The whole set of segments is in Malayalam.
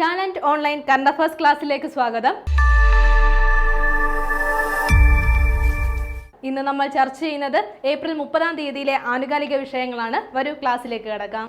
ടാലന്റ് ഓൺലൈൻ കറണ്ട് അഫേഴ്സ് ക്ലാസ്സിലേക്ക് സ്വാഗതം. ഇന്ന് നമ്മൾ ചർച്ച ചെയ്യുന്നത് ഏപ്രിൽ മുപ്പതാം തീയതിയിലെ ആനുകാലിക വിഷയങ്ങളാണ്. വരൂ ക്ലാസ്സിലേക്ക് കിടക്കാം.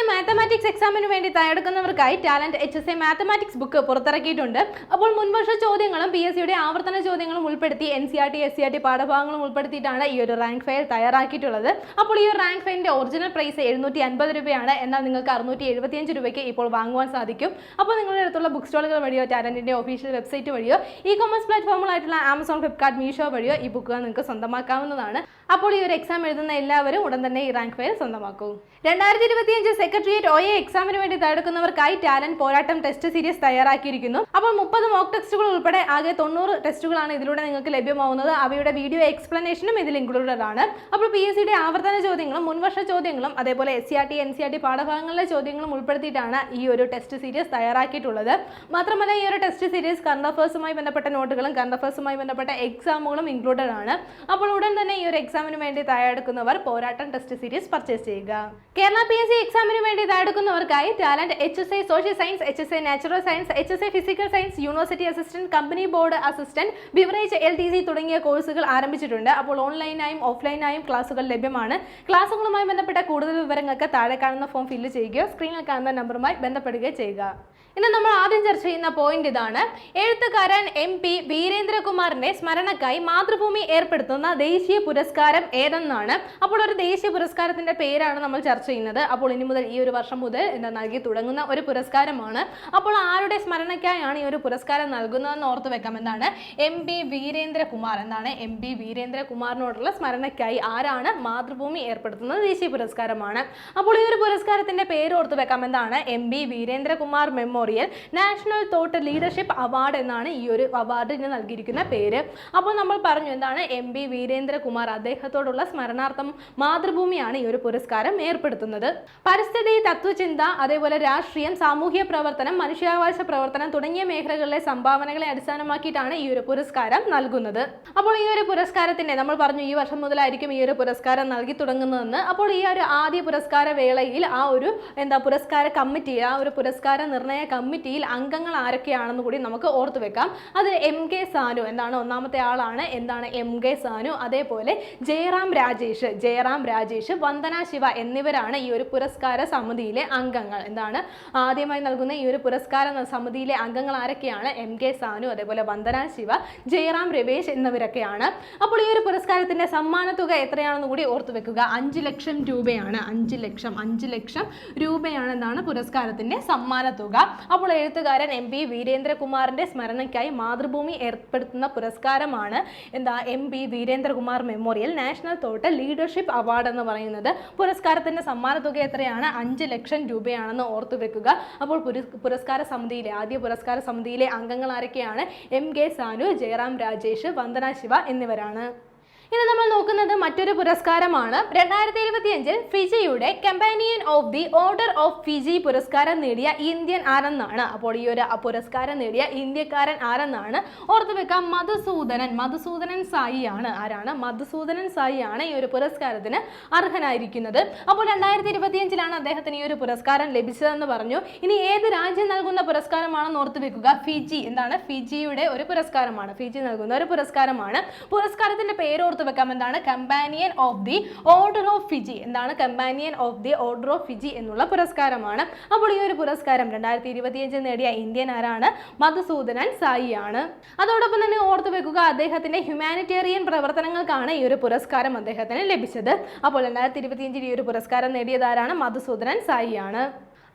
എസ് എ മാത്തമാറ്റിക്സ് എക്സാമിന് വേണ്ടി തയ്യാറെടുക്കുന്നവർക്കായി Talent H S A mathematics book പുറത്തിറക്കിയിട്ടുണ്ട്. അപ്പോൾ മുൻവർഷ ചോദ്യങ്ങളും പി എസ് സിയുടെ ആവർത്തന ചോദ്യങ്ങളും ഉൾപ്പെടുത്തി N C R T S C R T പാഠഭാഗങ്ങളും ഉൾപ്പെടുത്തിയിട്ടാണ് ഈ ഒരു റാങ്ക് ഫയൽ തയ്യാറാക്കിയിട്ടുള്ളത്. അപ്പോൾ ഈ ഒരു റാങ്ക് ഫയലിന്റെ ഒറിജിനൽ പ്രൈസ് എഴുന്നൂറ്റി അൻപത് രൂപയാണ്. എന്നാൽ നിങ്ങൾക്ക് അറുന്നൂറ്റി എഴുപത്തിയഞ്ച് രൂപയ്ക്ക് ഇപ്പോൾ വാങ്ങുവാൻ സാധിക്കും. അപ്പോൾ നിങ്ങളുടെ അടുത്തുള്ള ബുക്ക് സ്റ്റോളുകൾ വഴിയോ ടാലന്റിന്റെ ഒഫീഷ്യൽ വെബ്സൈറ്റ് വഴിയോ ഇ കോമേഴ്സ് പ്ലാറ്റ്ഫോമുകളായിട്ടുള്ള ആമസോൺ ഫ്ലിപ്കാർട്ട് മീഷോ വഴിയോ ഈ ബുക്കുകൾ നിങ്ങൾക്ക് സ്വന്തമാക്കാവുന്നതാണ്. അപ്പോൾ ഈ ഒരു എക്സാം എഴുതുന്ന എല്ലാവരും ഉടൻ തന്നെ ഈ റാങ്ക് ഫയൽ സ്വന്തമാക്കൂ. രണ്ടായിരത്തി ഇരുപത്തിയഞ്ച് സെക്രട്ടേറിയറ്റ് ഒ എ എക്സാമിന് വേണ്ടി തയ്യാറെടുക്കുന്നവർക്കായി ടാലന്റ് പോരാട്ടം ടെസ്റ്റ് സീരീസ് തയ്യാറാക്കിയിരിക്കുന്നു. അപ്പോൾ മുപ്പത് മോക്ക് ടെസ്റ്റുകൾ ഉൾപ്പെടെ ആകെ തൊണ്ണൂറ് ടെസ്റ്റുകളാണ് ഇതിലൂടെ നിങ്ങൾക്ക് ലഭ്യമാവുന്നത്. അവയുടെ വീഡിയോ എക്സ്പ്ലനേഷനും ഇതിൽ ഇൻക്ലൂഡഡ് ആണ്. അപ്പോൾ പി എസ് സിയുടെ ആവർത്തന ചോദ്യങ്ങളും മുൻവർഷ ചോദ്യങ്ങളും അതേപോലെ S C R T N C R T പാഠഭാഗങ്ങളിലെ ചോദ്യങ്ങളും ഉൾപ്പെടുത്തിയിട്ടാണ് ഈ ഒരു ടെസ്റ്റ് സീരീസ് തയ്യാറാക്കിയിട്ടുള്ളത്. മാത്രമല്ല ഈ ഒരു ടെസ്റ്റ് സീരീസ് കറണ്ട് അഫേഴ്സുമായി ബന്ധപ്പെട്ട നോട്ടുകളും കറണ്ട് അഫേഴ്സുമായി ബന്ധപ്പെട്ട എക്സാമുകളും ഇൻക്ലൂഡഡ് ആണ്. അപ്പോൾ ഉടൻ തന്നെ ഈ ഒരു എക്സാമിന് വേണ്ടി തയ്യാറെടുക്കുന്നവർ പോരാട്ടം ടെസ്റ്റ് സീരീസ് പർച്ചേസ് ചെയ്യുക. കേരള പി എസ് സി എക്സാമിന് വേണ്ടി തയ്യാറെടുക്കുന്നവർക്കായി Talent H S I social science H S I natural science H S I physical science university assistant company board assistant beverage L T C തുടങ്ങിയ കോഴ്സുകൾ ആരംഭിച്ചിട്ടുണ്ട്. അപ്പോൾ ഓൺലൈനായും ഓഫ്ലൈനായും ക്ലാസുകൾ ലഭ്യമാണ്. ക്ലാസുകളുമായി ബന്ധപ്പെട്ട കൂടുതൽ വിവരങ്ങൾക്ക് താഴെ കാണുന്ന ഫോം ഫില്ല് ചെയ്യുകയോ സ്ക്രീനിൽ കാണുന്ന നമ്പറുമായി ബന്ധപ്പെടുകയോ ചെയ്യുക. ഇന്ന് നമ്മൾ ആദ്യം ചർച്ച ചെയ്യുന്ന പോയിന്റ് ഇതാണ്. എഴുത്തുകാരൻ എം പി വീരേന്ദ്രകുമാറിന്റെ സ്മരണക്കായി മാതൃഭൂമി ഏർപ്പെടുത്തുന്ന ദേശീയ പുരസ്കാരം ഏതെന്നാണ്. അപ്പോൾ ഒരു ദേശീയ പുരസ്കാരത്തിന്റെ പേരാണ് നമ്മൾ ചർച്ച ചെയ്യുന്നത്. അപ്പോൾ ഇനി മുതൽ ഈ ഒരു വർഷം മുതൽ എന്താ നൽകി തുടങ്ങുന്ന ഒരു പുരസ്കാരമാണ്. അപ്പോൾ ആരുടെ സ്മരണയ്ക്കായാണ് ഈ ഒരു പുരസ്കാരം നൽകുന്നതെന്ന് ഓർത്ത് വെക്കാം. എന്താണ്? M P Veerendrakumar. എന്താണ് എം പി വീരേന്ദ്രകുമാറിനോടുള്ള സ്മരണയ്ക്കായി ആരാണ് മാതൃഭൂമി ഏർപ്പെടുത്തുന്നത് ദേശീയ പുരസ്കാരമാണ്. അപ്പോൾ ഈ ഒരു പുരസ്കാരത്തിന്റെ പേര് ഓർത്ത് വെക്കാം. എന്താണ്? M P Veerendrakumar memorial national thought leadership award എന്നാണ് ഈ ഒരു അവാർഡിന് നൽകിയിരിക്കുന്ന പേര്. അപ്പോൾ നമ്മൾ പറഞ്ഞു എന്താണ് എം പി വീരേന്ദ്രകുമാർ അദ്ദേഹത്തോടുള്ള സ്മരണാർത്ഥം മാതൃഭൂമിയാണ് ഈ ഒരു പുരസ്കാരം ഏർപ്പെടുത്തുന്നത്. പരിസ്ഥിതി തത്വചിന്ത അതേപോലെ രാഷ്ട്രീയം സാമൂഹ്യ പ്രവർത്തനം മനുഷ്യാവകാശ പ്രവർത്തനം തുടങ്ങിയ മേഖലകളിലെ സംഭാവനകളെ അടിസ്ഥാനമാക്കിയിട്ടാണ് ഈ ഒരു പുരസ്കാരം നൽകുന്നത്. അപ്പോൾ ഈ ഒരു പുരസ്കാരത്തിന്റെ നമ്മൾ പറഞ്ഞു ഈ വർഷം മുതലായിരിക്കും ഈ ഒരു പുരസ്കാരം നൽകി തുടങ്ങുന്നതെന്ന്. അപ്പോൾ ഈ ഒരു ആദ്യ പുരസ്കാര വേളയിൽ ആ ഒരു എന്താ പുരസ്കാര കമ്മിറ്റി ആ ഒരു പുരസ്കാര നിർണയ കമ്മിറ്റിയിൽ അംഗങ്ങൾ ആരൊക്കെയാണെന്ന് കൂടി നമുക്ക് ഓർത്തു വെക്കാം. അത് എം കെ സാനു എന്താണ്? ഒന്നാമത്തെ ആളാണ്. എന്താണ് എം കെ സാനു? അതേപോലെ ജയറാം രാജേഷ്. ജയറാം രാജേഷ് വന്ദന ശിവ എന്നിവരാണ് ഈ ഒരു പുരസ്കാര സമിതിയിലെ അംഗങ്ങൾ. എന്താണ്? ആദ്യമായി നൽകുന്ന ഈ ഒരു പുരസ്കാര സമിതിയിലെ അംഗങ്ങൾ ആരൊക്കെയാണ്? എം കെ സാനു അതേപോലെ വന്ദന ശിവ ജയറാം രമേശ് എന്നിവരൊക്കെയാണ്. അപ്പോൾ ഈ ഒരു പുരസ്കാരത്തിന്റെ സമ്മാന തുക എത്രയാണെന്ന് കൂടി ഓർത്തു വെക്കുക. അഞ്ച് ലക്ഷം രൂപയാണ്. അഞ്ച് ലക്ഷം അഞ്ച് ലക്ഷം രൂപയാണ് പുരസ്കാരത്തിന്റെ സമ്മാന തുക അപ്പോൾ എഴുത്തുകാരൻ എം പി വീരേന്ദ്രകുമാറിന്റെ സ്മരണയ്ക്കായി മാതൃഭൂമി ഏർപ്പെടുത്തുന്ന പുരസ്കാരമാണ് എന്താ M P Veerendrakumar memorial national thought leadership award എന്ന് പറയുന്നത്. പുരസ്കാരത്തിന്റെ സമ്മാന തുക എത്രയാണ്? അഞ്ച് ലക്ഷം രൂപയാണെന്ന് ഓർത്തു വെക്കുക. അപ്പോൾ പുര- പുരസ്കാര സമിതിയിലെ ആദ്യ പുരസ്കാര സമിതിയിലെ അംഗങ്ങൾ ആരൊക്കെയാണ്? എം കെ സാനു ജയറാം രാജേഷ് വന്ദന ശിവ എന്നിവരാണ്. ഇനി നമ്മൾ നോക്കുന്നത് മറ്റൊരു പുരസ്കാരമാണ്. രണ്ടായിരത്തി ഇരുപത്തിയഞ്ചിൽ ഫിജിയുടെ companion of the order of Fiji പുരസ്കാരം നേടിയ ഇന്ത്യൻ ആരെന്നാണ്. അപ്പോൾ ഈ ഒരു പുരസ്കാരം നേടിയ ഇന്ത്യക്കാരൻ ആരെന്നാണ്? ഓർത്തു വെക്കാം മധുസൂദനൻ. മധുസൂദനൻ സായി ആണ്. ആരാണ്? മധുസൂദനൻ സായി ആണ് ഈ ഒരു പുരസ്കാരത്തിന് അർഹനായിരിക്കുന്നത്. അപ്പോൾ രണ്ടായിരത്തി ഇരുപത്തിയഞ്ചിലാണ് അദ്ദേഹത്തിന് ഈ ഒരു പുരസ്കാരം ലഭിച്ചതെന്ന് പറഞ്ഞു. ഇനി ഏത് രാജ്യം നൽകുന്ന പുരസ്കാരമാണെന്ന് ഓർത്തു വെക്കുക. ഫിജി. എന്താണ്? ഫിജിയുടെ ഒരു പുരസ്കാരമാണ്. ഫിജി നൽകുന്ന ഒരു പുരസ്കാരമാണ്. പുരസ്കാരത്തിന്റെ പേര് ഓർത്ത് വെക്കാം. എന്താണ്? Companion of the order of Fiji എന്താണ്? Companion of the order of Fiji എന്നുള്ള പുരസ്കാരമാണ്. അപ്പോൾ ഈ ഒരു പുരസ്കാരം രണ്ടായിരത്തി ഇരുപത്തിയഞ്ചിൽ നേടിയ ഇന്ത്യൻ ആരാണ്? മധുസൂദനൻ സായി ആണ്. അതോടൊപ്പം തന്നെ ഓർത്ത് വെക്കുക അദ്ദേഹത്തിന്റെ ഹ്യൂമാനിറ്റേറിയൻ പ്രവർത്തനങ്ങൾക്കാണ് ഈ ഒരു പുരസ്കാരം അദ്ദേഹത്തിന് ലഭിച്ചത്. അപ്പോൾ രണ്ടായിരത്തി ഇരുപത്തിയഞ്ചിൽ ഈ ഒരു പുരസ്കാരം നേടിയതാരാണ് മധുസൂദനൻ സായി ആണ്.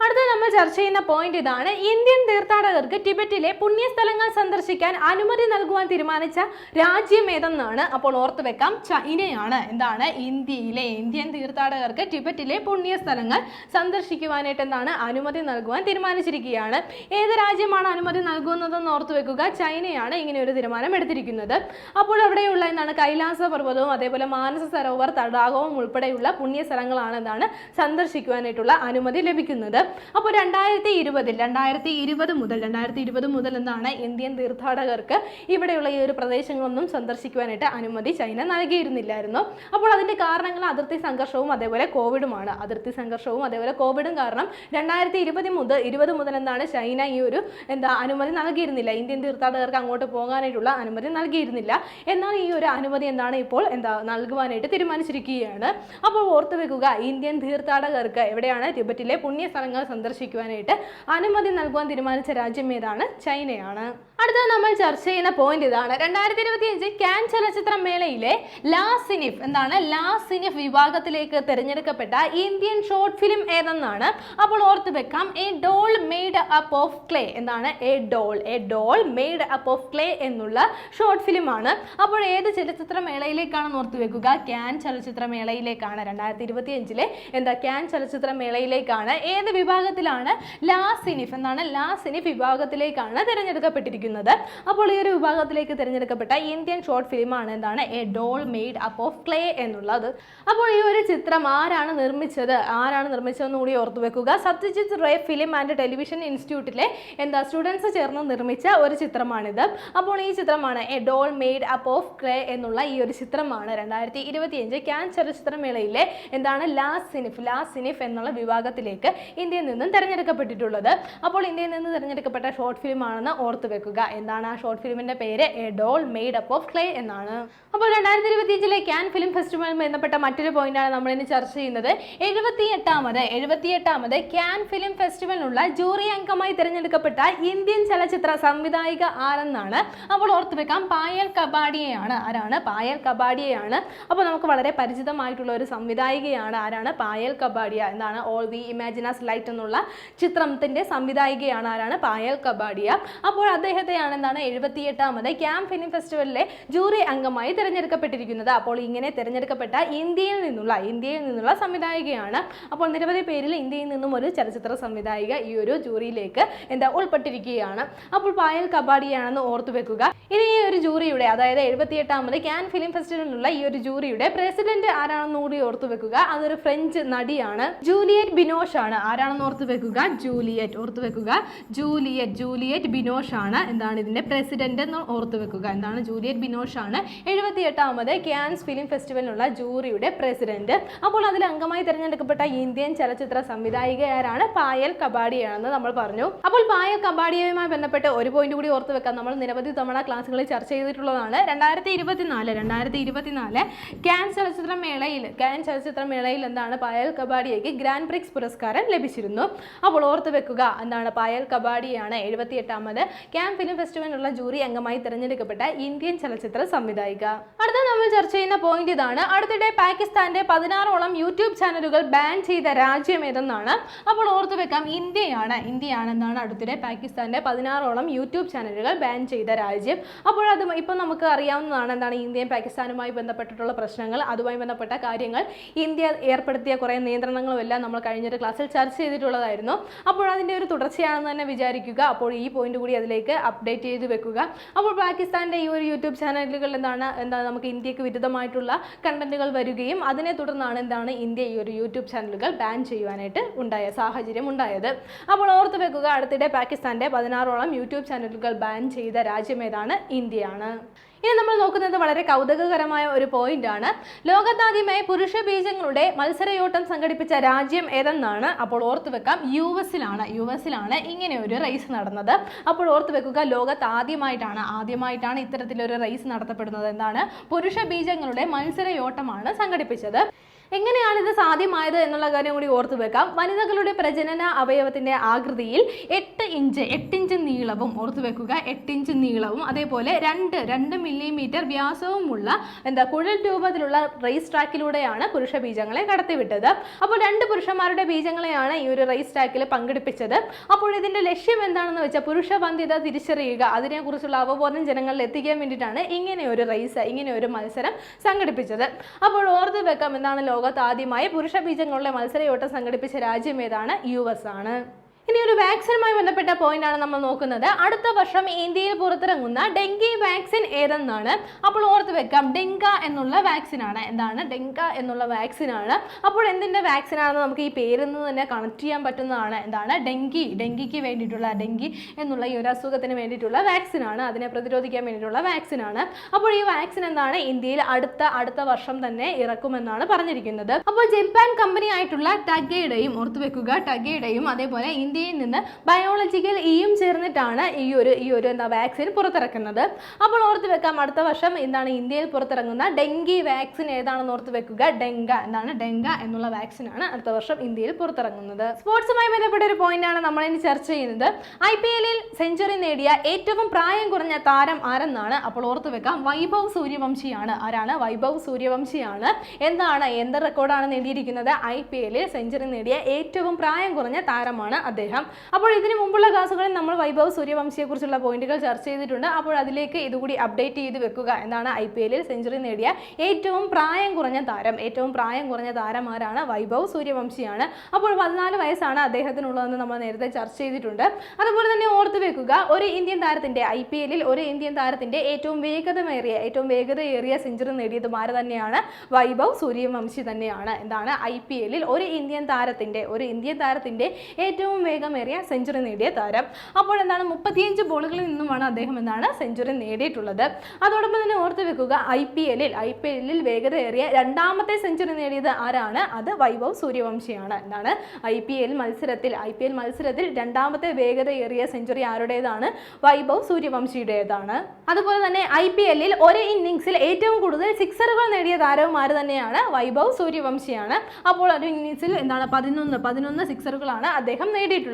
അടുത്ത നമ്മൾ ചർച്ച ചെയ്യുന്ന പോയിന്റ് ഇതാണ്. ഇന്ത്യൻ തീർത്ഥാടകർക്ക് ടിബറ്റിലെ പുണ്യസ്ഥലങ്ങൾ സന്ദർശിക്കാൻ അനുമതി നൽകുവാൻ തീരുമാനിച്ച രാജ്യം ഏതെന്നാണ് അപ്പോൾ ഓർത്തു വെക്കാം. ചൈനയാണ് എന്താണ്? ഇന്ത്യയിലെ ഇന്ത്യൻ തീർത്ഥാടകർക്ക് ടിബറ്റിലെ പുണ്യസ്ഥലങ്ങൾ സന്ദർശിക്കുവാനായിട്ട് എന്താണ് അനുമതി നൽകുവാൻ തീരുമാനിച്ചിരിക്കുകയാണ്. ഏത് രാജ്യമാണ് അനുമതി നൽകുന്നതെന്ന് ഓർത്തു വെക്കുക. ചൈനയാണ് ഇങ്ങനെ ഒരു തീരുമാനം എടുത്തിരിക്കുന്നത്. അപ്പോൾ അവിടെയുള്ള എന്താണ് കൈലാസ പർവതവും അതേപോലെ മാനസ സരോവർ തടാകവും ഉൾപ്പെടെയുള്ള പുണ്യസ്ഥലങ്ങളാണ് എന്താണ് സന്ദർശിക്കുവാനായിട്ടുള്ള അനുമതി ലഭിക്കുന്നത്. അപ്പോൾ രണ്ടായിരത്തി ഇരുപതിൽ രണ്ടായിരത്തി ഇരുപത് മുതൽ രണ്ടായിരത്തി ഇരുപത് മുതൽ എന്താണ് ഇന്ത്യൻ തീർത്ഥാടകർക്ക് ഇവിടെയുള്ള ഈ ഒരു പ്രദേശങ്ങളൊന്നും സന്ദർശിക്കുവാനായിട്ട് അനുമതി ചൈന നൽകിയിരുന്നില്ലായിരുന്നു. അപ്പോൾ അതിന്റെ കാരണങ്ങൾ അതിർത്തി സംഘർഷവും അതേപോലെ കോവിഡുമാണ്. അതിർത്തി സംഘർഷവും അതേപോലെ കോവിഡും കാരണം രണ്ടായിരത്തി ഇരുപത് മുതൽ ഇരുപത് മുതൽ എന്താണ് ചൈന ഈ ഒരു എന്താ അനുമതി നൽകിയിരുന്നില്ല. ഇന്ത്യൻ തീർത്ഥാടകർക്ക് അങ്ങോട്ട് പോകാനായിട്ടുള്ള അനുമതി നൽകിയിരുന്നില്ല. എന്നാൽ ഈ ഒരു അനുമതി എന്താണ് ഇപ്പോൾ എന്താ നൽകുവാനായിട്ട് തീരുമാനിച്ചിരിക്കുകയാണ്. അപ്പോൾ ഓർത്തു വെക്കുക ഇന്ത്യൻ തീർത്ഥാടകർക്ക് എവിടെയാണ് ടിബറ്റിലെ പുണ്യ സ്ഥലങ്ങൾ സന്ദർശിക്കുവാനായിട്ട് അനുമതി നൽകുവാൻ തീരുമാനിച്ച രാജ്യം ഏതാണ്? ചൈനയാണ്. അടുത്ത നമ്മൾ ചർച്ച ചെയ്യുന്ന പോയിന്റ് ഇതാണ്. രണ്ടായിരത്തി ഇരുപത്തി അഞ്ച് ക്യാൻ ചലച്ചിത്ര മേളയിലെ ലാ സിനിഫ് എന്താണ്? ലാ സിനിഫ് വിഭാഗത്തിലേക്ക് തിരഞ്ഞെടുക്കപ്പെട്ട ഇന്ത്യൻ ഷോർട്ട് ഫിലിം ഏതെന്നാണ്? അപ്പോൾ ഓർത്ത് വെക്കാം. A doll made up of clay എന്താണ്? A doll a doll made up of clay എന്നുള്ള ഷോർട്ട് ഫിലിം ആണ്. അപ്പോൾ ഏത് ചലച്ചിത്ര മേളയിലേക്കാണെന്ന് ഓർത്ത് വെക്കുക? ക്യാൻ ചലച്ചിത്ര മേളയിലേക്കാണ്. രണ്ടായിരത്തി ഇരുപത്തി അഞ്ചിലെ എന്താ? ക്യാൻ ചലച്ചിത്ര മേളയിലേക്കാണ്. ഏത് വിഭാഗത്തിലാണ് ലാ സിനിഫ് എന്താണ്? ലാ സിനിഫ് വിഭാഗത്തിലേക്കാണ് തിരഞ്ഞെടുക്കപ്പെട്ടിരിക്കുന്നത്. അപ്പോൾ ഈ ഒരു വിഭാഗത്തിലേക്ക് തിരഞ്ഞെടുക്കപ്പെട്ട ഇന്ത്യൻ ഷോർട്ട് ഫിലിമാണ് എന്താണ്? A doll made up of clay എന്നുള്ളത്. അപ്പോൾ ഈ ഒരു ചിത്രം ആരാണ് നിർമ്മിച്ചത്? ആരാണ് നിർമ്മിച്ചതെന്ന് കൂടി ഓർത്തു വെക്കുക. Satyajit Ray film and television ഇൻസ്റ്റിറ്റ്യൂട്ടിലെ എന്താ സ്റ്റുഡൻസ് ചേർന്ന് നിർമ്മിച്ച ഒരു ചിത്രമാണിത്. അപ്പോൾ ഈ ചിത്രമാണ് a doll made up of clay എന്നുള്ള ഈ ഒരു ചിത്രമാണ്. രണ്ടായിരത്തി ഇരുപത്തിയഞ്ച് ക്യാൻ ചലച്ചിത്രമേളയിലെ എന്താണ് ലാസ്റ്റ് സിനിഫ് ലാസ്റ്റ് സിനിഫ് എന്നുള്ള വിഭാഗത്തിലേക്ക് ഇന്ത്യയിൽ നിന്നും തിരഞ്ഞെടുക്കപ്പെട്ടിട്ടുള്ളത്. അപ്പോൾ ഇന്ത്യയിൽ നിന്ന് തിരഞ്ഞെടുക്കപ്പെട്ട ഷോർട്ട് ഫിലിം ആണെന്ന് ഓർത്തു വെക്കുക. എന്താണ് ആ ഷോർട്ട് ഫിലിമിന്റെ പേര്? A doll made up of clay എന്നാണ്. അപ്പോൾ രണ്ടായിരത്തി ഇരുപത്തിയഞ്ചിലെ ക്യാൻ ഫിലിം ഫെസ്റ്റിവലുമായി ബന്ധപ്പെട്ട മറ്റൊരു പോയിന്റാണ് നമ്മൾ ഇന്ന് ചർച്ച ചെയ്യുന്നത്. എഴുപത്തി എട്ടാമത് എഴുപത്തി എട്ടാമത് ക്യാൻ ഫിലിം ഫെസ്റ്റിവലിനുള്ള ജൂറി അംഗമായി തിരഞ്ഞെടുക്കപ്പെട്ട ഇന്ത്യൻ ചലച്ചിത്ര സംവിധായിക ആരെന്നാണ് അപ്പോൾ ഓർത്തു വെക്കാം. പായൽ കബാഡിയയാണ്. ആരാണ്? പായൽ കബാഡിയയാണ്. അപ്പോൾ നമുക്ക് വളരെ പരിചിതമായിട്ടുള്ള ഒരു സംവിധായികയാണ് ആരാണ്? പായൽ കബാഡിയ എന്താണ് ഓൾ വി ഇമാജിനാസ് ലൈറ്റ് എന്നുള്ള ചിത്രത്തിന്റെ സംവിധായികയാണ് ആരാണ്? പായൽ കബാഡിയ. അപ്പോൾ അദ്ദേഹത്തെയാണ് എന്താണ് എഴുപത്തിയെട്ടാമത് ക്യാം ഫിലിം ഫെസ്റ്റിവലിലെ ജൂറി അംഗമായി തിരഞ്ഞെടുക്കപ്പെട്ടിരിക്കുന്നത്. അപ്പോൾ ഇങ്ങനെ തിരഞ്ഞെടുക്കപ്പെട്ട ഇന്ത്യയിൽ നിന്നുള്ള ഇന്ത്യയിൽ നിന്നുള്ള സംവിധായികയാണ്. അപ്പോൾ നിരവധി പേരിൽ ഇന്ത്യയിൽ നിന്നും ഒരു ചലച്ചിത്ര സംവിധായിക ഈ ഒരു ജൂറിയിലേക്ക് എന്താ ഉൾപ്പെട്ടിരിക്കുകയാണ്. അപ്പോൾ പായൽ കബാഡിയാണെന്ന് ഓർത്തു വെക്കുക. ഇനി ഈ ഒരു ജൂറിയുടെ അതായത് എഴുപത്തിയെട്ടാമത് ക്യാൻ ഫിലിം ഫെസ്റ്റിവലിനുള്ള ഈ ഒരു ജൂറിയുടെ പ്രസിഡന്റ് ആരാണെന്ന് കൂടി ഓർത്തു വെക്കുക. അതൊരു ഫ്രഞ്ച് നടിയാണ്. ജൂലിയറ്റ് ബിനോഷ് ആണ് ആരാണെന്ന് ഓർത്തു വെക്കുക? ജൂലിയറ്റ് ഓർത്തു വെക്കുക. ജൂലിയറ്റ് ജൂലിയറ്റ് ബിനോഷ് ആണ് എന്താണ് ഇതിന്റെ പ്രസിഡന്റ് എന്ന് ഓർത്തു വെക്കുക. എന്താണ്? ജൂലിയറ്റ് ബിനോഷ് ആണ് എഴുപത്തിയെട്ടാമത് ക്യാൻസ് ഫിലിം ഫെസ്റ്റിവലിനുള്ള ജൂറിയുടെ പ്രസിഡന്റ്. അപ്പോൾ അതിൽ അംഗമായി തിരഞ്ഞെടുക്കപ്പെട്ട ഇന്ത്യൻ ചലച്ചിത്ര സംവിധായിക ആരാണ്? പായൽ കബാഡിയാണെന്ന് നമ്മൾ പറഞ്ഞു. അപ്പോൾ പായൽ കബാഡിയയുമായി ബന്ധപ്പെട്ട് ഒരു പോയിന്റ് കൂടി ഓർത്ത് വെക്കാം. നമ്മൾ നിരവധി തവണ ക്ലാസ്സുകളിൽ ചർച്ച ചെയ്തിട്ടുള്ളതാണ്. രണ്ടായിരത്തി ഇരുപത്തിനാല് രണ്ടായിരത്തി ഇരുപത്തിനാല് ക്യാൻ ചലച്ചിത്ര മേളയിൽ ക്യാൻ ചലച്ചിത്ര മേളയിൽ എന്താണ് പായൽ കബാഡിയയ്ക്ക് ഗ്രാൻഡ് പ്രിക്സ് പുരസ്കാരം ലഭിച്ചിരുന്നു. അപ്പോൾ ഓർത്ത് വെക്കുക എന്താണ് പായൽ കബാഡിയാണ് എഴുപത്തിയെട്ടാമത് ക്യാൻ ഫിലിം ഫെസ്റ്റിവലിനുള്ള ജൂറി അംഗമായി തിരഞ്ഞെടുക്കപ്പെട്ട ഇന്ത്യൻ ചലച്ചിത്ര സംവിധായിക. അടുത്ത നമ്മൾ ചർച്ച ചെയ്യുന്ന പോയിന്റ് ഇതാണ്. അടുത്തിടെ പാകിസ്ഥാന്റെ പതിനാറോളം യൂട്യൂബ് ചാനലുകൾ ബാൻ ചെയ്ത രാജ്യം ഏതെന്നാണ് അപ്പോൾ ഓർത്തു വെക്കാം. ഇന്ത്യയാണ്. ഇന്ത്യയാണെന്നാണ് അടുത്തിടെ പാകിസ്ഥാന്റെ പതിനാറോളം യൂട്യൂബ് ചാനലുകൾ ബാൻ ചെയ്ത രാജ്യം. അപ്പോൾ അത് ഇപ്പം നമുക്ക് അറിയാവുന്നതാണ് എന്താണ് ഇന്ത്യയും പാകിസ്ഥാനുമായി ബന്ധപ്പെട്ടിട്ടുള്ള പ്രശ്നങ്ങൾ അതുമായി ബന്ധപ്പെട്ട കാര്യങ്ങൾ. ഇന്ത്യ ഏർപ്പെടുത്തിയ കുറേ നിയന്ത്രണങ്ങളും എല്ലാം നമ്മൾ കഴിഞ്ഞൊരു ക്ലാസ്സിൽ ചർച്ച ചെയ്തിട്ടുള്ളതായിരുന്നു. അപ്പോൾ അതിന്റെ ഒരു തുടർച്ചയാണെന്ന് തന്നെ വിചാരിക്കുക. അപ്പോൾ ഈ പോയിന്റ് കൂടി അതിലേക്ക് അപ്ഡേറ്റ് ചെയ്ത് വെക്കുക. അപ്പോൾ പാകിസ്ഥാന്റെ ഈ ഒരു യൂട്യൂബ് ചാനലുകൾ എന്താണ് എന്താ നമുക്ക് ഇന്ത്യയ്ക്ക് വിരുദ്ധമായിട്ടുള്ള കണ്ടന്റുകൾ വരികയും അതിനെ തുടർന്നാണ് എന്താണ് ഇന്ത്യ ഈ ഒരു യൂട്യൂബ് ചാനലുകൾ ബാൻ ചെയ്യുവാനായിട്ട് ഉണ്ടായ സാഹചര്യം ഉണ്ടായത്. അപ്പോൾ ഓർത്ത് വെക്കുക അടുത്തിടെ പാകിസ്ഥാന്റെ പതിനാറോളം യൂട്യൂബ് ചാനലുകൾ ബാൻ ചെയ്ത രാജ്യം ഏതാണ്? ഇന്ത്യയാണ്. ഇനി നമ്മൾ നോക്കുന്നത് വളരെ കൗതുകകരമായ ഒരു പോയിന്റ് ആണ്. ലോകത്താദ്യമായി പുരുഷ ബീജങ്ങളുടെ മത്സരയോട്ടം സംഘടിപ്പിച്ച രാജ്യം ഏതെന്നാണ് അപ്പോൾ ഓർത്തു വെക്കാം. യു എസിലാണ് യു എസിലാണ് ഇങ്ങനെ ഒരു റേസ് നടന്നത്. അപ്പോൾ ഓർത്തു വെക്കുക ലോകത്ത് ആദ്യമായിട്ടാണ് ആദ്യമായിട്ടാണ് ഇത്തരത്തിലൊരു റേസ് നടത്തപ്പെടുന്നത് എന്താണ് പുരുഷ ബീജങ്ങളുടെ മത്സരയോട്ടമാണ് സംഘടിപ്പിച്ചത്. എങ്ങനെയാണ് ഇത് സാധ്യമായത് എന്നുള്ള കാര്യം കൂടി ഓർത്തു വെക്കാം. വനിതകളുടെ പ്രജനന അവയവത്തിന്റെ ആകൃതിയിൽ എട്ട് ഇഞ്ച് എട്ടിഞ്ച് നീളവും ഓർത്തു വെക്കുക. എട്ടിഞ്ച് നീളവും അതേപോലെ രണ്ട് രണ്ട് മില്ലിമീറ്റർ വ്യാസവുമുള്ള എന്താ കുഴൽ രൂപത്തിലുള്ള റേസ് ട്രാക്കിലൂടെയാണ് പുരുഷ ബീജങ്ങളെ കടത്തിവിട്ടത്. അപ്പോൾ രണ്ട് പുരുഷന്മാരുടെ ബീജങ്ങളെയാണ് ഈ ഒരു റേസ് ട്രാക്കിൽ പങ്കെടുപ്പിച്ചത്. അപ്പോൾ ഇതിന്റെ ലക്ഷ്യം എന്താണെന്ന് വെച്ചാൽ പുരുഷ വന്ധ്യത തിരിച്ചറിയുക. അതിനെക്കുറിച്ചുള്ള അവബോധം ജനങ്ങളിൽ എത്തിക്കാൻ വേണ്ടിയിട്ടാണ് ഇങ്ങനെ ഒരു റേസ് ഇങ്ങനെ ഒരു മത്സരം സംഘടിപ്പിച്ചത്. അപ്പോൾ ഓർത്തു വെക്കാം എന്താണ് ലോകത്ത് ആദ്യമായി പുരുഷ ബീജങ്ങളുടെ മത്സരയോട്ടം സംഘടിപ്പിച്ച രാജ്യം ഏതാണ്? യു എസ് ആണ്. ഇനി ഒരു വാക്സിനുമായി ബന്ധപ്പെട്ട പോയിന്റ് ആണ് നമ്മൾ നോക്കുന്നത്. അടുത്ത വർഷം ഇന്ത്യയിൽ പുറത്തിറങ്ങുന്ന ഡെങ്കി വാക്സിൻ ഏതെന്നാണ്? അപ്പോൾ ഓർത്ത് വെക്കാം. ഡെങ്ക എന്നുള്ള വാക്സിൻ ആണ്. എന്താണ്? ഡെങ്ക എന്നുള്ള വാക്സിൻ ആണ്. അപ്പോൾ എന്തിന്റെ വാക്സിൻ ആണെന്ന് നമുക്ക് ഈ പേരിൽ നിന്ന് തന്നെ കണക്ട് ചെയ്യാൻ പറ്റുന്നതാണ്. എന്താണ്? ഡെങ്കി ഡെങ്കിക്ക് വേണ്ടിയിട്ടുള്ള ഡെങ്കി എന്നുള്ള ഈ ഒരു അസുഖത്തിന് വേണ്ടിയിട്ടുള്ള വാക്സിൻ ആണ്. അതിനെ പ്രതിരോധിക്കാൻ വേണ്ടിയിട്ടുള്ള വാക്സിൻ ആണ്. അപ്പോൾ ഈ വാക്സിൻ എന്താണ്? ഇന്ത്യയിൽ അടുത്ത അടുത്ത വർഷം തന്നെ ഇറക്കുമെന്നാണ് പറഞ്ഞിരിക്കുന്നത്. അപ്പോൾ ജപ്പാൻ കമ്പനി ആയിട്ടുള്ള ടഗയുടെയും ഓർത്ത് വെക്കുക ടഗയുടെയും അതേപോലെ ഇന്ത്യയിൽ നിന്ന് ബയോളജിക്കൽ ഇയും ചേർന്നിട്ടാണ് ഈ ഒരു ഈ ഒരു എന്താ വാക്സിൻ പുറത്തിറക്കുന്നത്. അപ്പോൾ ഓർത്ത് വെക്കാം അടുത്ത വർഷം എന്താണ് ഇന്ത്യയിൽ പുറത്തിറങ്ങുന്ന ഡെങ്കി വാക്സിൻ ഏതാണെന്ന് ഓർത്ത് വെക്കുക. ഡെങ്ക എന്താണ് ഡെങ്ക എന്നുള്ള വാക്സിൻ ആണ് അടുത്ത വർഷം ഇന്ത്യയിൽ പുറത്തിറങ്ങുന്നത്. സ്പോർട്സുമായി ബന്ധപ്പെട്ട ഒരു നമ്മൾ ഇനി ചർച്ച ചെയ്യുന്നത്. ഐ പി എല്ലിൽ സെഞ്ചുറി നേടിയ ഏറ്റവും പ്രായം കുറഞ്ഞ താരം ആരെന്നാണ് അപ്പോൾ ഓർത്ത് വെക്കാം. വൈഭവ് സൂര്യവംശിയാണ്. ആരാണ്? വൈഭവ് സൂര്യവംശിയാണ്. എന്താണ് എന്ത് റെക്കോർഡാണ് നേടിയിരിക്കുന്നത്? ഐ പി എല്ലിൽ സെഞ്ചുറി നേടിയ ഏറ്റവും പ്രായം കുറഞ്ഞ താരമാണ് അദ്ദേഹം. അപ്പോൾ ഇതിന് മുമ്പുള്ള ക്ലാസ്സുകളിൽ നമ്മൾ വൈഭവ് സൂര്യവംശിയെക്കുറിച്ചുള്ള പോയിന്റുകൾ ചർച്ച ചെയ്തിട്ടുണ്ട്. അപ്പോൾ അതിലേക്ക് ഇതുകൂടി അപ്ഡേറ്റ് ചെയ്ത് വെക്കുക എന്നാണ് ഐ പി എല്ലിൽ സെഞ്ചുറി നേടിയ ഏറ്റവും പ്രായം കുറഞ്ഞ താരം. ഏറ്റവും പ്രായം കുറഞ്ഞ താരം ആരാണ്? വൈഭവ് സൂര്യവംശിയാണ്. അപ്പോൾ പതിനാല് വയസ്സാണ് അദ്ദേഹത്തിനുള്ളതെന്ന് നമ്മൾ നേരത്തെ ചർച്ച ചെയ്തിട്ടുണ്ട്. അതുപോലെ തന്നെ ഓർത്ത് വെക്കുക ഒരു ഇന്ത്യൻ താരത്തിന്റെ ഐ പി എല്ലിൽ ഒരു ഇന്ത്യൻ താരത്തിന്റെ ഏറ്റവും വേഗതമേറിയ ഏറ്റവും വേഗതയേറിയ സെഞ്ചുറി നേടിയത് മാറി തന്നെയാണ്? വൈഭവ് സൂര്യവംശി തന്നെയാണ്. എന്താണ്? ഐ പി എല്ലിൽ ഒരു ഇന്ത്യൻ താരത്തിന്റെ ഒരു ഇന്ത്യൻ താരത്തിന്റെ ഏറ്റവും വേഗമേറിയ സെഞ്ചുറി നേടിയ താരം. അപ്പോൾ എന്താണ് മുപ്പത്തിയഞ്ച് ബോളുകളിൽ നിന്നുമാണ് അദ്ദേഹം എന്താണ് സെഞ്ചുറി നേടിയിട്ടുള്ളത്. അതോടൊപ്പം തന്നെ ഓർത്ത് വെക്കുക ഐ പി എല്ലിൽ ഐ പി എല്ലിൽ വേഗതയേറിയ രണ്ടാമത്തെ സെഞ്ചുറി നേടിയത് ആരാണ്? അത് വൈഭവ് സൂര്യവംശിയാണ്. എന്താണ്? ഐ പി എൽ മത്സരത്തിൽ ഐ പി എൽ മത്സരത്തിൽ രണ്ടാമത്തെ വേഗതയേറിയ സെഞ്ചുറി ആരുടേതാണ്? വൈഭവ് സൂര്യവംശിയുടേതാണ്. അതുപോലെ തന്നെ ഐ പി എല്ലിൽ ഒരു ഇന്നിങ്സിൽ ഏറ്റവും കൂടുതൽ സിക്സറുകൾ നേടിയ താരവും ആര് തന്നെയാണ്? വൈഭവ് സൂര്യവംശിയാണ്. അപ്പോൾ ഒരു ഇന്നിങ്സിൽ എന്താണ് പതിനൊന്ന് പതിനൊന്ന് സിക്സറുകളാണ് അദ്ദേഹം നേടിയിട്ടുള്ളത്.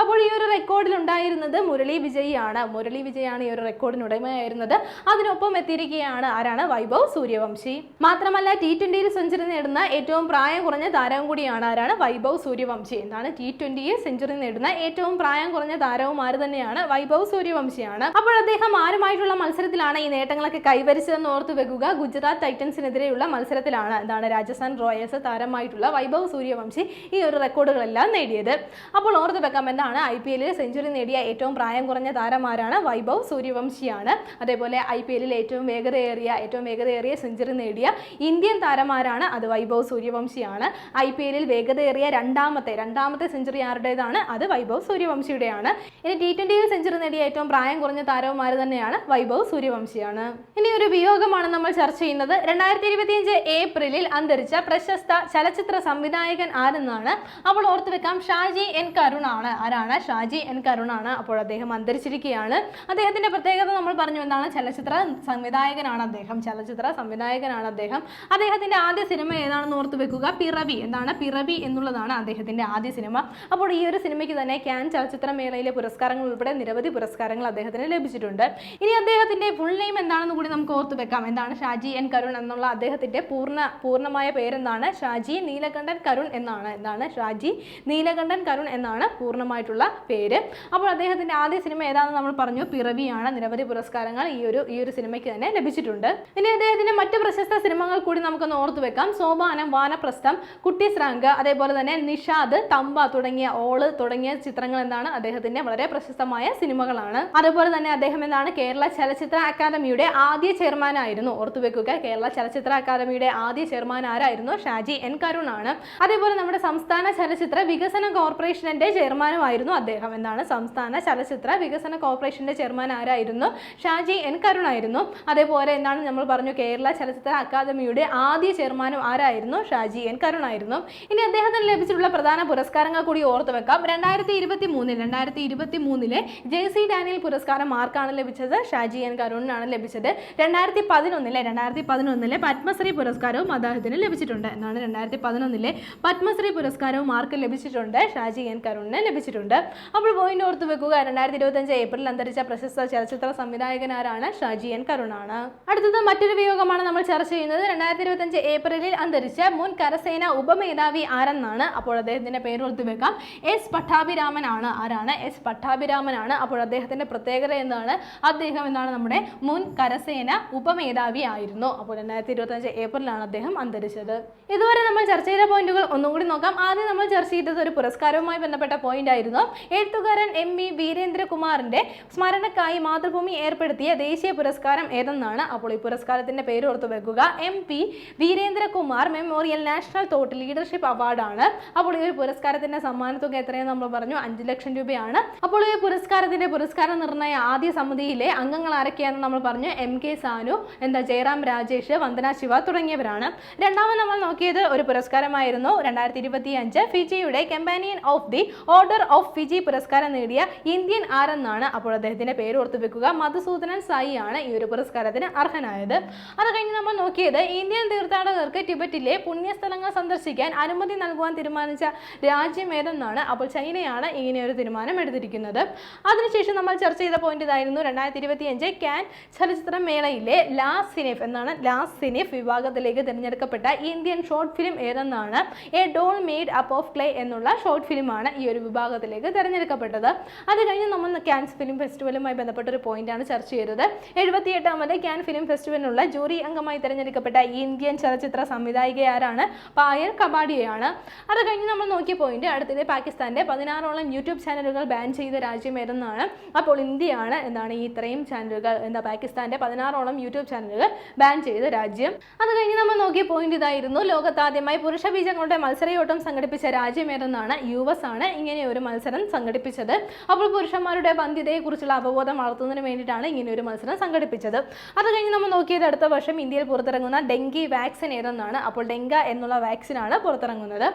അപ്പോൾ ഈ ഒരു റെക്കോർഡിൽ ഉണ്ടായിരുന്നത് മുരളി വിജയാണ് മുരളി വിജയാണ് ഈ ഒരു റെക്കോർഡിന് ഉടമയായിരുന്നത്. അതിനൊപ്പം എത്തിയിരിക്കുകയാണ് ആരാണ്? വൈഭവ് സൂര്യവംശി. മാത്രമല്ല ടി ട്വന്റിയിൽ സെഞ്ചുറി നേടുന്ന ഏറ്റവും പ്രായം കുറഞ്ഞ താരവും കൂടിയാണ് ആരാണ്? വൈഭവ് സൂര്യവംശി. എന്താണ്? ടി ട്വന്റിയിൽ സെഞ്ചുറി നേടുന്ന ഏറ്റവും പ്രായം കുറഞ്ഞ താരവും ആര് തന്നെയാണ്? വൈഭവ് സൂര്യവംശിയാണ്. അപ്പോൾ അദ്ദേഹം ആരുമായിട്ടുള്ള മത്സരത്തിലാണ് ഈ നേട്ടങ്ങളൊക്കെ കൈവരിച്ചതെന്ന് ഓർത്ത് വെക്കുക. ഗുജറാത്ത് ടൈറ്റൻസിനെതിരെയുള്ള മത്സരത്തിലാണ് എന്താണ് രാജസ്ഥാൻ റോയൽസ് താരമായിട്ടുള്ള വൈഭവ് സൂര്യവംശി ഈ ഒരു റെക്കോർഡുകളെല്ലാം നേടിയത്. അപ്പോൾ ഓർത്ത് വെക്കാം എന്നാണ് ഐ പി എല്ലിൽ സെഞ്ചുറി നേടിയ ഏറ്റവും പ്രായം കുറഞ്ഞ താരമാരാണ് വൈഭവ് സൂര്യവംശിയാണ്. അതേപോലെ ഐ പി എല്ലിൽ ഏറ്റവും വേഗതയേറിയ ഏറ്റവും വേഗതയേറിയ സെഞ്ചുറി നേടിയ ഇന്ത്യൻ താരമാരാണ് അത് വൈഭവ് സൂര്യവംശിയാണ്. ഐ പി എല്ലിൽ വേഗതയേറിയ രണ്ടാമത്തെ രണ്ടാമത്തെ സെഞ്ചുറി ആരുടേതാണ്? അത് വൈഭവ് സൂര്യവംശിയുടെയാണ്. ഇനി ടി ട്വന്റിയിൽ സെഞ്ചുറി നേടിയ ഏറ്റവും പ്രായം കുറഞ്ഞ താരവുമാർ തന്നെയാണ് വൈഭവ് സൂര്യവംശിയാണ്. ഇനി ഒരു വിയോഗമാണ് നമ്മൾ ചർച്ച ചെയ്യുന്നത്. രണ്ടായിരത്തി ഇരുപത്തിയഞ്ച് ഏപ്രിലിൽ അന്തരിച്ച പ്രശസ്ത ചലച്ചിത്ര സംവിധായകൻ ആരെന്നാണ്? അപ്പോൾ ഓർത്തു വെക്കാം ഷാജി എൻ കരുൺ ആണ് ആരാണ്? ഷാജി എൻ കരുണാണ്. അപ്പോൾ അദ്ദേഹം അന്തരിച്ചിരിക്കുകയാണ്. അദ്ദേഹത്തിന്റെ പ്രത്യേകത നമ്മൾ പറഞ്ഞു എന്താണ്? ചലച്ചിത്ര സംവിധായകനാണ് അദ്ദേഹം. ചലച്ചിത്ര സംവിധായകനാണ് അദ്ദേഹം. അദ്ദേഹത്തിന്റെ ആദ്യ സിനിമ ഏതാണെന്ന് ഓർത്ത് വെക്കുക? പിറവി. എന്താണ്? പിറവി എന്നുള്ളതാണ് അദ്ദേഹത്തിന്റെ ആദ്യ സിനിമ. അപ്പോൾ ഈ ഒരു സിനിമയ്ക്ക് തന്നെ ക്യാൻ ചലച്ചിത്ര മേളയിലെ പുരസ്കാരങ്ങൾ ഉൾപ്പെടെ നിരവധി പുരസ്കാരങ്ങൾ അദ്ദേഹത്തിന് ലഭിച്ചിട്ടുണ്ട്. ഇനി അദ്ദേഹത്തിന്റെ ഫുൾ നെയിം എന്താണെന്ന് കൂടി നമുക്ക് ഓർത്ത് വെക്കാം. എന്താണ് ഷാജി എൻ കരുൺ എന്നുള്ള അദ്ദേഹത്തിന്റെ പൂർണ പൂർണമായ പേരെന്താണ്? ഷാജി നീലകണ്ഠൻ കരുൺ എന്നാണ്. എന്താണ്? ഷാജി നീലകണ്ഠൻ കരുൺ എന്നാണ് പൂർണമായിട്ടുള്ള പേര്. അപ്പോൾ അദ്ദേഹത്തിന്റെ ആദ്യ സിനിമ ഏതാണെന്ന് നമ്മൾ പറഞ്ഞു. പിറവിയാണ് നിരവധി പുരസ്കാരങ്ങൾ ഈ ഒരു ഈ ഒരു സിനിമയ്ക്ക് തന്നെ ലഭിച്ചിട്ടുണ്ട്. ഇനി അദ്ദേഹത്തിന്റെ മറ്റു പ്രശസ്ത സിനിമകൾ കൂടി നമുക്കൊന്ന് ഓർത്തു വെക്കാം. സോപാനം വാനപ്രസ്ഥം കുട്ടിസ്രാങ്ക് അതേപോലെ തന്നെ നിഷാദ് തമ്പ തുടങ്ങിയ ഓൾ തുടങ്ങിയ ചിത്രങ്ങൾ എന്താണ് അദ്ദേഹത്തിന്റെ വളരെ പ്രശസ്തമായ സിനിമകളാണ്. അതുപോലെ തന്നെ അദ്ദേഹം എന്താണ് കേരള ചലച്ചിത്ര അക്കാദമിയുടെ ആദ്യ ചെയർമാനായിരുന്നു ഓർത്തു വെക്കുക കേരള ചലച്ചിത്ര അക്കാദമിയുടെ ആദ്യ ചെയർമാൻ ആരായിരുന്നു? ഷാജി എൻ കരുൺ ആണ് അതേപോലെ നമ്മുടെ സംസ്ഥാന ചലച്ചിത്ര വികസന കോർപ്പറേഷന്റെ ചെയർമാനുമായിരുന്നു അദ്ദേഹം എന്നാണ് സംസ്ഥാന ചലച്ചിത്ര വികസന കോർപ്പറേഷന്റെ ചെയർമാൻ ആരായിരുന്നു? ഷാജി എൻ കരുൺ ആയിരുന്നു. അതേപോലെ എന്താണ് നമ്മൾ പറഞ്ഞു കേരള ചലച്ചിത്ര അക്കാദമിയുടെ ആദ്യ ചെയർമാനും ആരായിരുന്നു? ഷാജി എൻ കരുൺ ആയിരുന്നു. ഇനി അദ്ദേഹത്തിന് ലഭിച്ചിട്ടുള്ള പ്രധാന പുരസ്കാരങ്ങൾ കൂടി ഓർത്തു വെക്കാം. രണ്ടായിരത്തി ഇരുപത്തി മൂന്നിൽ രണ്ടായിരത്തി ഇരുപത്തി മൂന്നിലെ ജെ സി ഡാനിയൽ പുരസ്കാരം ആർക്കാണ് ലഭിച്ചത്? ഷാജി എൻ കരുണിനാണ് ലഭിച്ചത്. രണ്ടായിരത്തി പതിനൊന്നിലെ രണ്ടായിരത്തി പതിനൊന്നിലെ പത്മശ്രീ പുരസ്കാരവും അദ്ദേഹത്തിന് ലഭിച്ചിട്ടുണ്ട് എന്നാണ് രണ്ടായിരത്തി പതിനൊന്നിലെ പത്മശ്രീ പുരസ്കാരവും ആർക്ക് ലഭിച്ചിട്ടുണ്ട്? ഷാജി എൻ കരുണിന് ലഭിച്ചിട്ടുണ്ട്. അപ്പോൾ പോയിന്റ് ഓർത്ത് വെക്കുക രണ്ടായിരത്തി ഇരുപത്തഞ്ച് ഏപ്രിൽ അന്തരിച്ച പ്രശസ്ത ചലച്ചിത്ര സംവിധായകനാരാണ് ഷാജി എൻ കരുണാണ്. അടുത്തത് മറ്റൊരു വിയോഗമാണ് നമ്മൾ ചർച്ച ചെയ്യുന്നത്. രണ്ടായിരത്തി ഇരുപത്തഞ്ച് ഏപ്രിലിൽ അന്തരിച്ച മുൻ കരസേന ഉപമേധാവി ആരെന്നാണ്? അപ്പോൾ അദ്ദേഹത്തിന്റെ പേര് ഓർത്ത് വെക്കാം. എസ് പട്ടാഭിരാമൻ ആണ്. ആരാണ്? എസ് പട്ടാഭിരാമൻ ആണ്. അപ്പോൾ അദ്ദേഹത്തിന്റെ പ്രത്യേകത എന്താണ്? അദ്ദേഹം എന്താണ് നമ്മുടെ മുൻ കരസേന ഉപമേധാവി ആയിരുന്നു. അപ്പോൾ രണ്ടായിരത്തി ഇരുപത്തഞ്ച് ഏപ്രിലാണ് അദ്ദേഹം അന്തരിച്ചത്. ഇതുവരെ നമ്മൾ ചർച്ച ചെയ്ത പോയിന്റുകൾ ഒന്നുകൂടി നോക്കാം. ആദ്യം നമ്മൾ ചർച്ച ചെയ്തത് ഒരു പുരസ്കാരവുമായി ബന്ധപ്പെട്ട ബന്ധപ്പെട്ട പോയിന്റ് ആയിരുന്നു. എഴുത്തുകാരൻ എം വി വീരേന്ദ്രകുമാറിന്റെ സ്മരണക്കായി മാതൃഭൂമി ഏർപ്പെടുത്തിയ ദേശീയ പുരസ്കാരം ഏതെന്നാണ്? അപ്പോൾ ഈ പുരസ്കാരത്തിന്റെ പേര് ഓർത്തു വെക്കുക. M P Veerendrakumar memorial national thought leadership അവാർഡാണ് അപ്പോൾ ഈ ഒരു പുരസ്കാരത്തിന്റെ സമ്മാനത്തുക എത്രയെന്ന് നമ്മൾ പറഞ്ഞു. അഞ്ച് ലക്ഷം രൂപയാണ്. അപ്പോൾ ഈ പുരസ്കാരത്തിന്റെ പുരസ്കാര നിർണയ ആദ്യ സമിതിയിലെ അംഗങ്ങൾ ആരൊക്കെയാണെന്ന് നമ്മൾ പറഞ്ഞു. എം കെ സാനു എന്താ ജയറാം രാജേഷ് വന്ദന ശിവ തുടങ്ങിയവരാണ്. രണ്ടാമത് നമ്മൾ നോക്കിയത് ഒരു പുരസ്കാരമായിരുന്നു. രണ്ടായിരത്തി ഇരുപത്തി അഞ്ച് ഫിജിയുടെ companion of the order of Fiji പുരസ്കാരം നേടിയ ഇന്ത്യൻ ആരെന്നാണ് അപ്പോൾ അദ്ദേഹത്തിന്റെ പേര് ഓർത്തു വെക്കുക. മധുസൂദനൻ സായി ആണ് ഈ ഒരു പുരസ്കാരത്തിന് അർഹനായത്. അത് കഴിഞ്ഞ് നമ്മൾ നോക്കിയത് ഇന്ത്യൻ തീർത്ഥാടകർക്ക് ടിബറ്റിലെ പുണ്യസ്ഥലങ്ങൾ സന്ദർശിക്കാൻ അനുമതി നൽകുവാൻ തീരുമാനിച്ച രാജ്യം ഏതെന്നാണ് അപ്പോൾ ചൈനയാണ് ഇങ്ങനെ ഒരു തീരുമാനം എടുത്തിരിക്കുന്നത്. അതിനുശേഷം നമ്മൾ ചർച്ച ചെയ്ത പോയിന്റ് ഇതായിരുന്നു രണ്ടായിരത്തി ഇരുപത്തി അഞ്ച് ക്യാൻ ചലച്ചിത്ര മേളയിലെ ലാസ്റ്റ് സിനിഫ് എന്നാണ് ലാസ്റ്റ് സിനിഫ് വിഭാഗത്തിലേക്ക് തിരഞ്ഞെടുക്കപ്പെട്ട Indian short film ഏതെന്നാണ്? A doll made up of clay എന്നുള്ള ഷോർട്ട് ഫിലിമാണ് ഈ ഒരു വിഭാഗത്തിലേക്ക് തിരഞ്ഞെടുക്കപ്പെട്ടത്. അത് കഴിഞ്ഞ് നമ്മൾ ക്യാൻസ് ഫിലിം ഫെസ്റ്റിവലുമായി ബന്ധപ്പെട്ട ഒരു പോയിന്റാണ് ചർച്ച ചെയ്തത്. എഴുപത്തിയെട്ടാമത് ക്യാൻ ഫിലിം ഫെസ്റ്റിവലിനുള്ള ജൂറി അംഗമായി തിരഞ്ഞെടുക്കപ്പെട്ട ഇന്ത്യൻ ചലച്ചിത്ര സംവിധായിക ആരാണ്? പായൽ കബാഡിയയാണ്. അത് കഴിഞ്ഞ് നമ്മൾ നോക്കിയ പോയിന്റ് അടുത്തത് പാകിസ്ഥാന്റെ പതിനാറോളം യൂട്യൂബ് ചാനലുകൾ ബാൻ ചെയ്ത രാജ്യം ഏതെന്നാണ്? അപ്പോൾ ഇന്ത്യയാണ് എന്താണ് ഈ ഇത്രയും ചാനലുകൾ എന്താ പാകിസ്ഥാന്റെ പതിനാറോളം യൂട്യൂബ് ചാനലുകൾ ബാൻ ചെയ്ത രാജ്യം. അത് കഴിഞ്ഞ് നമ്മൾ നോക്കിയ പോയിന്റ് ഇതായിരുന്നു. ലോകത്താദ്യമായി പുരുഷ ബീജങ്ങളുടെ മത്സരയോട്ടം സംഘടിപ്പിച്ച രാജ്യം ഏതെന്നാണ്? യു ആണ്. ഇങ്ങനെ ഒരു മത്സരം സംഘടിപ്പിച്ചത്. അപ്പോൾ പുരുഷന്മാരുടെ വന്ധ്യതയെക്കുറിച്ചുള്ള അവബോധം വളർത്തുന്നതിന് വേണ്ടിയിട്ടാണ് ഇങ്ങനെ ഒരു മത്സരം സംഘടിപ്പിച്ചത്. അത് കഴിഞ്ഞ് നമ്മൾ നോക്കിയത് അടുത്ത വർഷം ഇന്ത്യയിൽ പുറത്തിറങ്ങുന്ന ഡെങ്കി വാക്സിൻ ഏതെന്നാണ്. അപ്പോൾ ഡെങ്ക എന്നുള്ള വാക്സിനാണ് പുറത്തിറങ്ങുന്നത്.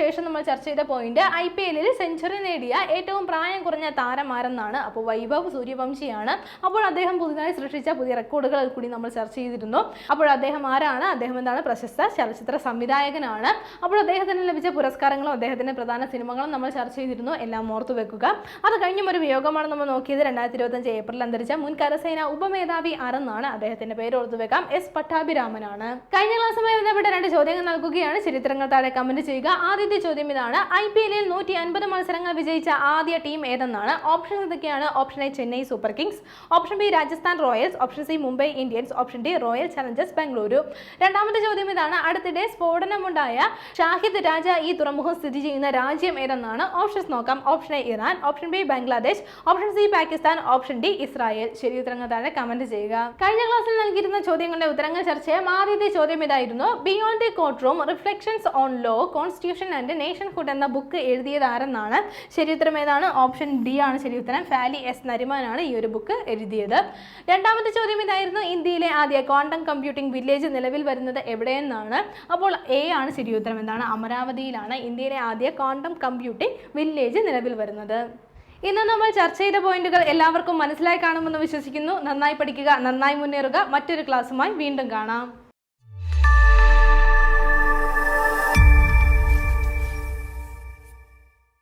ശേഷം നമ്മൾ ചർച്ച ചെയ്ത പോയിന്റ്. ഐ പി എല്ലിൽ സെഞ്ചുറി നേടിയ ഏറ്റവും പ്രായം കുറഞ്ഞ താരമാരെന്നാണ് അപ്പോൾ വൈഭവ് സൂര്യവംശിയാണ്. അപ്പോൾ അദ്ദേഹം പുതുതായി സൃഷ്ടിച്ച പുതിയ റെക്കോർഡുകൾ കൂടി നമ്മൾ ചർച്ച ചെയ്തിരുന്നു. അപ്പോൾ അദ്ദേഹം ആരാണ്? അദ്ദേഹം എന്താണ്? പ്രശസ്ത ചലച്ചിത്ര സംവിധായകനാണ്. അപ്പോൾ അദ്ദേഹത്തിന് ലഭിച്ച പുരസ്കാരങ്ങളും അദ്ദേഹത്തിന്റെ പ്രധാന സിനിമകളും നമ്മൾ ചർച്ച ചെയ്തിരുന്നു. എല്ലാം ഓർത്തു വെക്കുക. അത് കഴിഞ്ഞും ഒരു വിയോഗമാണ് നമ്മൾ നോക്കിയത്. രണ്ടായിരത്തി ഇരുപത്തഞ്ച് ഏപ്രിൽ അന്തരിച്ച മുൻ കരസേന ഉപമേധാവി ആരെന്നാണ്? അദ്ദേഹത്തിന്റെ പേര് ഓർത്തു വെക്കാം. എസ് പട്ടാഭിരാമനാണ്. കഴിഞ്ഞ ക്ലാസ്സുമായി ബന്ധപ്പെട്ട രണ്ട് ചോദ്യങ്ങൾ നൽകുകയാണ്. ചരിത്രങ്ങൾ താഴെ കമന്റ് ചെയ്യുക. ആദ്യത്തെ ചോദ്യം ഇതാണ്. ഐ പി എല്ലിൽ നൂറ്റി അൻപത് മത്സരങ്ങൾ വിജയിച്ച ആദ്യ ടീം ഏതെന്നാണ്? ഓപ്ഷൻ ഇതൊക്കെയാണ്. Option A Chennai Super Kings option B Rajasthan Royals option C Mumbai Indians option D Royal Challengers Bengaluru രണ്ടാമത്തെ ചോദ്യം ഇതാണ്. അടുത്തിടെ സ്ഫോടനമുണ്ടായ ഷാഹിദ് രാജ ഈ തുറമുഖം സ്ഥിതി ചെയ്യുന്ന രാജ്യം ഏതെന്നാണ്? ഓപ്ഷൻസ് നോക്കാം. Option A Iran option B Bangladesh option C Pakistan option D Israel ശരി ഉത്തരങ്ങൾ താഴെ കമന്റ് ചെയ്യുക. കഴിഞ്ഞ ക്ലാസ്സിൽ നൽകിയിരുന്ന ചോദ്യങ്ങളുടെ ഉത്തരങ്ങൾ ചർച്ച ചെയ്യാം. ആദ്യത്തെ ചോദ്യം ഇതായിരുന്നു. Beyond the courtroom reflections on law constitution and nationhood എന്ന ബുക്ക് എഴുതിയത് ആരെന്നാണ്? ശരി ഉത്തരം ഏതാണ്? ഓപ്ഷൻ ഡി ആണ്. ശരി ഉത്തരം. ഫാലി എസ് നരിമാനാണ് ഈ ഒരു ബുക്ക് എഴുതിയത്. രണ്ടാമത്തെ ചോദ്യം ഇതായിരുന്നു. ഇന്ത്യയിലെ ആദ്യ ക്വാണ്ടം കമ്പ്യൂട്ടിംഗ് വില്ലേജ് നിലവിൽ വരുന്നത് എവിടെയെന്നാണ്? അപ്പോൾ എ ആണ്. ശരി ഉത്തരം എന്താണ്? അമരാവതിയിലാണ്. ഇന്ത്യയിലെ ആദ്യ ക്വാണ്ടം കമ്പ്യൂട്ടിംഗ് വില്ലേജ് നിലവിൽ വരുന്നത്. ഇന്ന് നമ്മൾ ചർച്ച ചെയ്ത പോയിന്റുകൾ എല്ലാവർക്കും മനസ്സിലായി കാണുമെന്ന് വിശ്വസിക്കുന്നു. നന്നായി പഠിക്കുക നന്നായി മുന്നേറുക. മറ്റൊരു ക്ലാസ്സുമായി വീണ്ടും കാണാം.